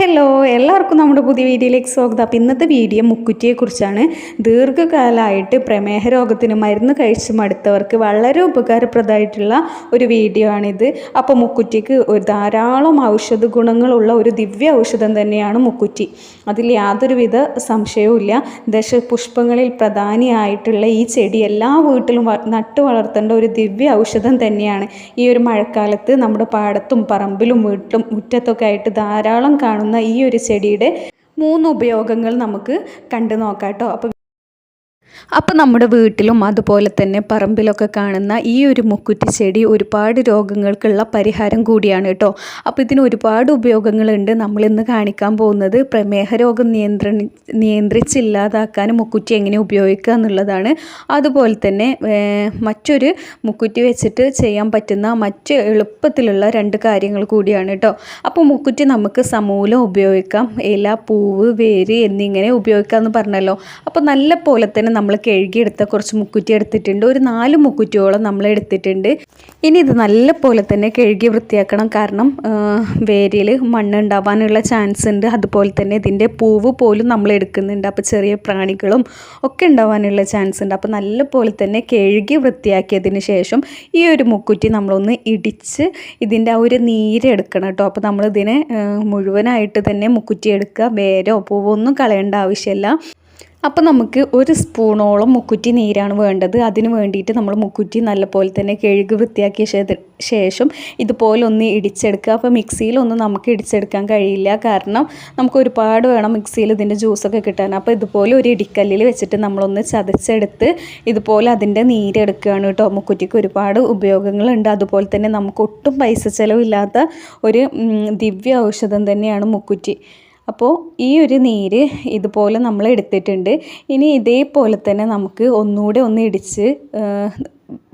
Hello എല്ലാവർക്കും നമ്മുടെ പുതിയ വീഡിയോയിലേക്ക് സ്വാഗതം. അപ്പോൾ ഇന്നത്തെ വീഡിയോ മുക്കുറ്റിയെക്കുറിച്ചാണ്. ദീർഘകാലമായിട്ട് പ്രമേഹ രോഗത്തിന് മരുന്ന് കഴിച്ച് മടുത്തവർക്ക് വളരെ ഉപകാരപ്രദമായിട്ടുള്ള ഒരു വീഡിയോ ആണിത്. അപ്പോൾ മുക്കുറ്റിക്ക് ധാരാളം ഔഷധ ഗുണങ്ങളുള്ള ഒരു ദിവ്യ ഔഷധം തന്നെയാണ് മുക്കുറ്റി. അതിൽ യാതൊരുവിധ സംശയവുമില്ല. ദശപുഷ്പങ്ങളിൽ പ്രധാനിയായിട്ടുള്ള ഈ ചെടി എല്ലാ വീട്ടിലും നട്ടു വളർത്തേണ്ട ഒരു ദിവ്യ ഔഷധം തന്നെയാണ്. ഈ ഒരു മഴക്കാലത്ത് നമ്മുടെ പാടത്തും പറമ്പിലും വീട്ടിലും മുറ്റത്തൊക്കെ ആയിട്ട് ധാരാളം കാണുന്ന ഈ ഒരു ചെടിയുടെ മൂന്ന് ഉപയോഗങ്ങൾ നമുക്ക് കണ്ടു നോക്കാം കേട്ടോ. അപ്പോൾ അപ്പോൾ നമ്മുടെ വീട്ടിലും അതുപോലെ തന്നെ പറമ്പിലൊക്കെ കാണുന്ന ഈ ഒരു മുക്കുറ്റി ചെടി ഒരുപാട് രോഗങ്ങൾക്കുള്ള പരിഹാരം കൂടിയാണ് കേട്ടോ. അപ്പോൾ ഇതിന് ഒരുപാട് ഉപയോഗങ്ങളുണ്ട്. നമ്മളിന്ന് കാണിക്കാൻ പോകുന്നത് പ്രമേഹ രോഗം നിയന്ത്ര നിയന്ത്രിച്ചില്ലാതാക്കാൻ മുക്കുറ്റി എങ്ങനെ ഉപയോഗിക്കുക എന്നുള്ളതാണ്. അതുപോലെ തന്നെ മറ്റൊരു മുക്കുറ്റി വെച്ചിട്ട് ചെയ്യാൻ പറ്റുന്ന മറ്റ് എളുപ്പത്തിലുള്ള രണ്ട് കാര്യങ്ങൾ കൂടിയാണ് കേട്ടോ. അപ്പോൾ മുക്കുറ്റി നമുക്ക് സമൂലം ഉപയോഗിക്കാം. ഇല പൂവ് വേര് എന്നിങ്ങനെ ഉപയോഗിക്കാം എന്ന് പറഞ്ഞല്ലോ. അപ്പോൾ നല്ല പോലെ തന്നെ നമ്മൾ കഴുകിയെടുത്ത കുറച്ച് മുക്കുറ്റി എടുത്തിട്ടുണ്ട്. ഒരു നാല് മുക്കുറ്റിയോളം നമ്മൾ എടുത്തിട്ടുണ്ട്. ഇനി ഇത് നല്ല പോലെ തന്നെ കഴുകി വൃത്തിയാക്കണം. കാരണം വേരിൽ മണ്ണ് ഉണ്ടാവാനുള്ള ചാൻസ് ഉണ്ട്. അതുപോലെ തന്നെ ഇതിന്റെ പൂവ് പോലും നമ്മൾ എടുക്കുന്നുണ്ട്. അപ്പോൾ ചെറിയ പ്രാണികളും ഒക്കെ ഉണ്ടാവാനുള്ള ചാൻസ് ഉണ്ട്. അപ്പോൾ നല്ല പോലെ തന്നെ കഴുകി വൃത്തിയാക്കിയതിന് ശേഷം ഈ ഒരു മുക്കുറ്റി നമ്മളൊന്ന് ഇടിച്ച് ഇതിന്റെ ആ ഒരു നീരെടുക്കണം കേട്ടോ. അപ്പോൾ നമ്മളിതിനെ മുഴുവനായിട്ട് തന്നെ മുക്കുറ്റി എടുക്കുക. വേരോ പൂവോ ഒന്നും കളയേണ്ട ആവശ്യമില്ല. അപ്പോൾ നമുക്ക് ഒരു സ്പൂണോളം മുക്കുറ്റി നീരാണ് വേണ്ടത്. അതിന് വേണ്ടിയിട്ട് നമ്മൾ മുക്കുറ്റി നല്ലപോലെ തന്നെ കഴുകി വൃത്തിയാക്കിയ ശേഷം ഇതുപോലെ ഒന്ന് ഇടിച്ചെടുക്കുക. അപ്പോൾ മിക്സിയിലൊന്നും നമുക്ക് ഇടിച്ചെടുക്കാൻ കഴിയില്ല. കാരണം നമുക്ക് ഒരുപാട് വേണം മിക്സിയിൽ ഇതിന്റെ ജ്യൂസൊക്കെ കിട്ടാൻ. അപ്പോൾ ഇതുപോലെ ഒരു ഇടിക്കല്ലിൽ വെച്ചിട്ട് നമ്മളൊന്ന് ചതച്ചെടുത്ത് ഇതുപോലെ അതിന്റെ നീരെടുക്കുകയാണ് കേട്ടോ. മുക്കുറ്റിക്ക് ഒരുപാട് ഉപയോഗങ്ങളുണ്ട്. അതുപോലെ തന്നെ നമുക്ക് ഒട്ടും പൈസ ചിലവില്ലാത്ത ഒരു ദിവ്യ ഔഷധം തന്നെയാണ് മുക്കുറ്റി. അപ്പോൾ ഈ ഒരു നീര് ഇതുപോലെ നമ്മൾ എടുത്തിട്ടുണ്ട്. ഇനി ഇതേപോലെ തന്നെ നമുക്ക് ഒന്നുകൂടെ ഒന്ന് ഇടിച്ച്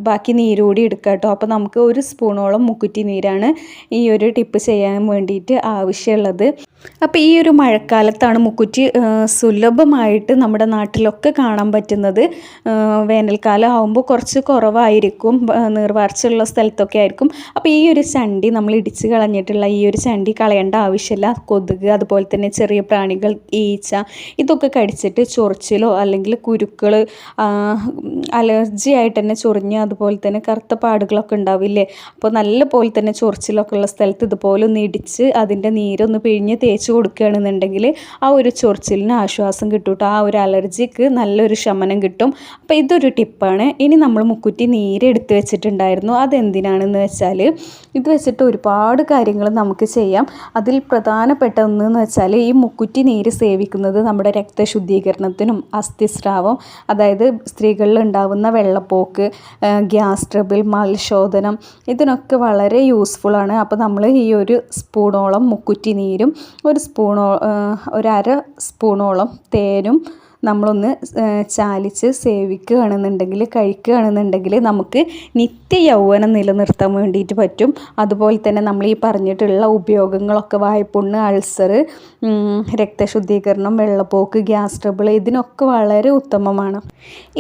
ബാക്കി നീര് കൂടി എടുക്കുക കേട്ടോ. അപ്പോൾ നമുക്ക് ഒരു സ്പൂണോളം മുക്കുറ്റി നീരാണ് ഈ ഒരു ടിപ്പ് ചെയ്യാൻ വേണ്ടിയിട്ട് ആവശ്യമുള്ളത്. അപ്പോൾ ഈ ഒരു മഴക്കാലത്താണ് മുക്കുറ്റി സുലഭമായിട്ട് നമ്മുടെ നാട്ടിലൊക്കെ കാണാൻ പറ്റുന്നത്. വേനൽക്കാലം ആകുമ്പോൾ കുറച്ച് കുറവായിരിക്കും നീർവാർച്ചയുള്ള സ്ഥലത്തൊക്കെ ആയിരിക്കും. അപ്പോൾ ഈ ഒരു ചണ്ടി നമ്മൾ ഇടിച്ച് കളഞ്ഞിട്ടുള്ള ഈ ഒരു ചണ്ടി കളയേണ്ട ആവശ്യമില്ല. കൊതുക് അതുപോലെ തന്നെ ചെറിയ പ്രാണികൾ ഈച്ച ഇതൊക്കെ കടിച്ചിട്ട് ചൊറിച്ചിലോ അല്ലെങ്കിൽ കുരുക്കൾ അലർജി ആയിട്ട് തന്നെ ചൊറിഞ്ഞ് അതുപോലെ തന്നെ കറുത്ത പാടുകളൊക്കെ ഉണ്ടാവില്ലേ? അപ്പോൾ നല്ല പോലെ തന്നെ ചൊറിച്ചിലൊക്കെ ഉള്ള സ്ഥലത്ത് ഇതുപോലെ ഒന്ന് ഇടിച്ച് അതിന്റെ നീരൊന്ന് പിഴിഞ്ഞ് തേച്ച് കൊടുക്കുകയാണെന്നുണ്ടെങ്കിൽ ആ ഒരു ചൊറിച്ചിലിന് ആശ്വാസം കിട്ടും ആ ഒരു അലർജിക്ക് നല്ലൊരു ശമനം കിട്ടും. അപ്പോൾ ഇതൊരു ടിപ്പാണ്. ഇനി നമ്മൾ മുക്കുറ്റി നീര് എടുത്ത് വെച്ചിട്ടുണ്ടായിരുന്നു. അതെന്തിനാണെന്ന് വെച്ചാൽ ഇത് വെച്ചിട്ട് ഒരുപാട് കാര്യങ്ങൾ നമുക്ക് ചെയ്യാം. അതിൽ പ്രധാനപ്പെട്ട ഒന്നെന്ന് വെച്ചാൽ ഈ മുക്കുറ്റി നീര് സേവിക്കുന്നത് നമ്മുടെ രക്തശുദ്ധീകരണത്തിനും അസ്ഥിസ്രാവം അതായത് സ്ത്രീകളിൽ ഉണ്ടാവുന്ന വെള്ളപ്പോക്ക് ഗ്യാസ് ട്രബിൾ മൽശോധനം ഇതിനൊക്കെ വളരെ യൂസ്ഫുള്ളാണ് അപ്പോൾ നമ്മൾ ഈ ഒരു സ്പൂണോളം മുക്കുറ്റി നീരും ഒരു സ്പൂണോ ഒരു അര സ്പൂണോളം തേനും നമ്മളൊന്ന് ചാലിച്ച് സേവിക്കുകയാണെന്നുണ്ടെങ്കിൽ കഴിക്കുകയാണെന്നുണ്ടെങ്കിൽ നമുക്ക് നിത്യ യൗവനം നിലനിർത്താൻ വേണ്ടിയിട്ട് പറ്റും. അതുപോലെ തന്നെ നമ്മൾ ഈ പറഞ്ഞിട്ടുള്ള ഉപയോഗങ്ങളൊക്കെ വായ്പുണ്ണ് അൾസർ രക്തശുദ്ധീകരണം വെള്ളപ്പോക്ക് ഗ്യാസ് ട്രബിൾ ഇതിനൊക്കെ വളരെ ഉത്തമമാണ്.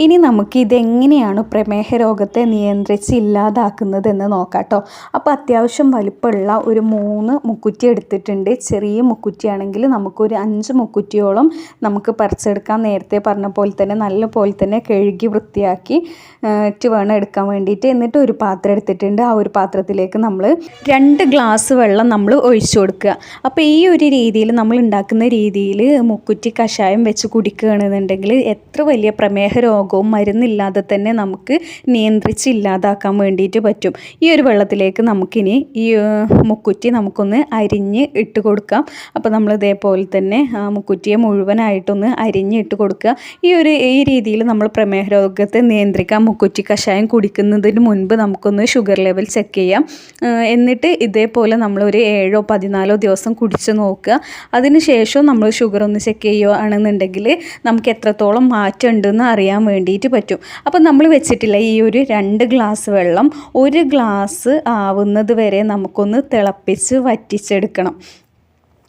ഇനി നമുക്ക് ഇതെങ്ങനെയാണ് പ്രമേഹ രോഗത്തെ നിയന്ത്രിച്ച് ഇല്ലാതാക്കുന്നത് എന്ന് നോക്കാം കേട്ടോ അപ്പോൾ അത്യാവശ്യം വലിപ്പമുള്ള ഒരു മൂന്ന് മുക്കുറ്റി എടുത്തിട്ടുണ്ട്. ചെറിയ മുക്കുറ്റിയാണെങ്കിൽ നമുക്കൊരു അഞ്ച് മുക്കുറ്റിയോളം നമുക്ക് പറിച്ചെടുക്കാൻ നേരത്തെ പറഞ്ഞ പോലെ തന്നെ നല്ല പോലെ തന്നെ കഴുകി വൃത്തിയാക്കി ആ, വേണം എടുക്കാൻ വേണ്ടിയിട്ട് എന്നിട്ട് ഒരു പാത്രം എടുത്തിട്ടുണ്ട്. ആ ഒരു പാത്രത്തിലേക്ക് നമ്മൾ രണ്ട് ഗ്ലാസ് വെള്ളം നമ്മൾ ഒഴിച്ചു കൊടുക്കുക. അപ്പോൾ ഈ ഒരു രീതിയിൽ നമ്മൾ ഉണ്ടാക്കുന്ന രീതിയിൽ മുക്കുറ്റി കഷായം വെച്ച് കുടിക്കുകയാണെന്നുണ്ടെങ്കിൽ എത്ര വലിയ പ്രമേഹ രോഗവും മരുന്നില്ലാതെ തന്നെ നമുക്ക് നിയന്ത്രിച്ച് ഇല്ലാതാക്കാൻ വേണ്ടിയിട്ട് പറ്റും. ഈ ഒരു വെള്ളത്തിലേക്ക് നമുക്കിനി ഈ മുക്കുറ്റി നമുക്കൊന്ന് അരിഞ്ഞ് ഇട്ട് കൊടുക്കാം. അപ്പോൾ നമ്മൾ ഇതേപോലെ തന്നെ മുക്കുറ്റിയെ മുഴുവനായിട്ടൊന്ന് അരിഞ്ഞ് ഇട്ട് കൊടുക്കുക. ഈ ഒരു ഈ രീതിയിൽ നമ്മൾ പ്രമേഹ രോഗത്തെ നിയന്ത്രിക്കാൻ മുക്കുറ്റി കഷായം കുടിക്കുന്നതിന് മുൻപ് നമുക്കൊന്ന് ഷുഗർ ലെവൽ ചെക്ക് ചെയ്യാം. എന്നിട്ട് ഇതേപോലെ നമ്മളൊരു ഏഴോ പതിനാലോ ദിവസം കുടിച്ച് നോക്കുക. അതിനുശേഷം നമ്മൾ ഷുഗർ ഒന്ന് ചെക്ക് ചെയ്യുകയാണെന്നുണ്ടെങ്കിൽ നമുക്ക് എത്രത്തോളം മാറ്റം ഉണ്ടെന്ന് അറിയാൻ വേണ്ടിയിട്ട് പറ്റും. അപ്പം നമ്മൾ വെച്ചിട്ടില്ല ഈ ഒരു രണ്ട് ഗ്ലാസ് വെള്ളം ഒരു ഗ്ലാസ് ആവുന്നത് വരെ നമുക്കൊന്ന് തിളപ്പിച്ച് വറ്റിച്ചെടുക്കണം.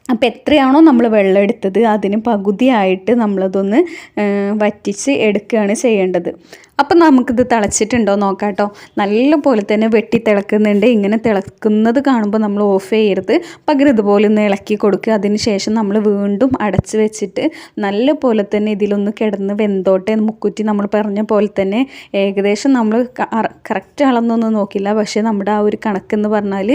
അപ്പോൾ എത്രയാണോ നമ്മൾ വെള്ളം എടുത്തത് അതിന് പകുതിയായിട്ട് നമ്മളതൊന്ന് വറ്റിച്ച് എടുക്കുകയാണ് ചെയ്യേണ്ടത്. അപ്പം നമുക്കിത് തിളച്ചിട്ടുണ്ടോ നോക്കാം കേട്ടോ നല്ലപോലെ തന്നെ വെട്ടി തിളക്കുന്നുണ്ട്. ഇങ്ങനെ തിളക്കുന്നത് കാണുമ്പോൾ നമ്മൾ ഓഫ് ചെയ്യരുത്. പകരം ഇതുപോലെ ഒന്ന് ഇളക്കി കൊടുക്കുക. അതിന് ശേഷം നമ്മൾ വീണ്ടും അടച്ച് വെച്ചിട്ട് നല്ലപോലെ തന്നെ ഇതിലൊന്ന് കിടന്ന് വെന്തോട്ടെ മുക്കുറ്റി നമ്മൾ പറഞ്ഞ പോലെ തന്നെ ഏകദേശം നമ്മൾ കറക്റ്റ് അളന്നൊന്നും നോക്കില്ല. പക്ഷേ നമ്മുടെ ആ ഒരു കണക്കെന്ന് പറഞ്ഞാൽ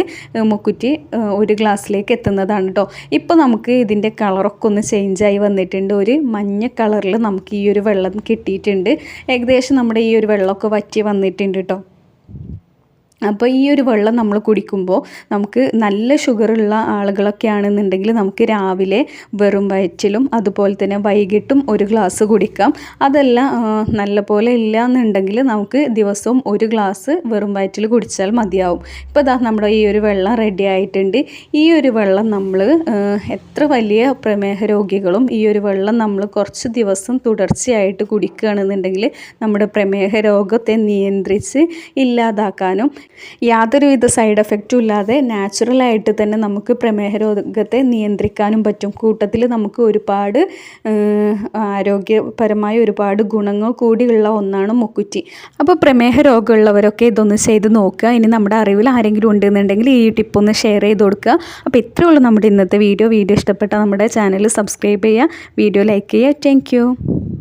മുക്കുറ്റി ഒരു ഗ്ലാസ്സിലേക്ക് എത്തുന്നതാണ് കേട്ടോ ഇപ്പോൾ നമുക്ക് ഇതിന്റെ കളറൊക്കെ ഒന്ന് ചേഞ്ചായി വന്നിട്ടുണ്ട്. ഒരു മഞ്ഞ കളറിൽ നമുക്ക് ഈ ഒരു വെള്ളം കിട്ടിയിട്ടുണ്ട്. ഏകദേശം നമ്മുടെ ഈ ഒരു വെള്ളമൊക്കെ വറ്റി വന്നിട്ടുണ്ട് കേട്ടോ അപ്പോൾ ഈ ഒരു വെള്ളം നമ്മൾ കുടിക്കുമ്പോൾ നമുക്ക് നല്ല ഷുഗറുള്ള ആളുകളൊക്കെ ആണെന്നുണ്ടെങ്കിൽ നമുക്ക് രാവിലെ വെറും വയറ്റിലും അതുപോലെ തന്നെ വൈകിട്ടും ഒരു ഗ്ലാസ് കുടിക്കാം. അതല്ല നല്ല പോലെ ഇല്ല എന്നുണ്ടെങ്കിൽ നമുക്ക് ദിവസവും ഒരു ഗ്ലാസ് വെറും വയറ്റിൽ കുടിച്ചാൽ മതിയാവും. ഇപ്പോൾ ദാ നമ്മുടെ ഈ ഒരു വെള്ളം റെഡി ആയിട്ടുണ്ട്. ഈ ഒരു വെള്ളം നമ്മൾ എത്ര വലിയ പ്രമേഹ രോഗികളും ഈ ഒരു വെള്ളം നമ്മൾ കുറച്ച് ദിവസം തുടർച്ചയായിട്ട് കുടിക്കുകയാണെന്നുണ്ടെങ്കിൽ നമ്മുടെ പ്രമേഹ രോഗത്തെ നിയന്ത്രിച്ച് ഇല്ലാതാക്കാനും യാതൊരുവിധ സൈഡ് എഫക്റ്റും ഇല്ലാതെ നാച്ചുറലായിട്ട് തന്നെ നമുക്ക് പ്രമേഹ രോഗത്തെ നിയന്ത്രിക്കാനും പറ്റും. കൂട്ടത്തിൽ നമുക്ക് ഒരുപാട് ആരോഗ്യപരമായ ഒരുപാട് ഗുണങ്ങൾ കൂടിയുള്ള ഒന്നാണ് മുക്കുറ്റി. അപ്പോൾ പ്രമേഹ രോഗമുള്ളവരൊക്കെ ഇതൊന്ന് ചെയ്ത് നോക്കുക. ഇനി നമ്മുടെ അറിവിൽ ആരെങ്കിലും ഉണ്ടെന്നുണ്ടെങ്കിൽ ഈ ടിപ്പ് ഒന്ന് ഷെയർ ചെയ്ത് കൊടുക്കുക. അപ്പോൾ ഇത്രയേ ഉള്ളൂ നമ്മുടെ ഇന്നത്തെ വീഡിയോ വീഡിയോ ഇഷ്ടപ്പെട്ടാൽ നമ്മുടെ ചാനൽ സബ്സ്ക്രൈബ് ചെയ്യുക. വീഡിയോ ലൈക്ക് ചെയ്യുക. താങ്ക്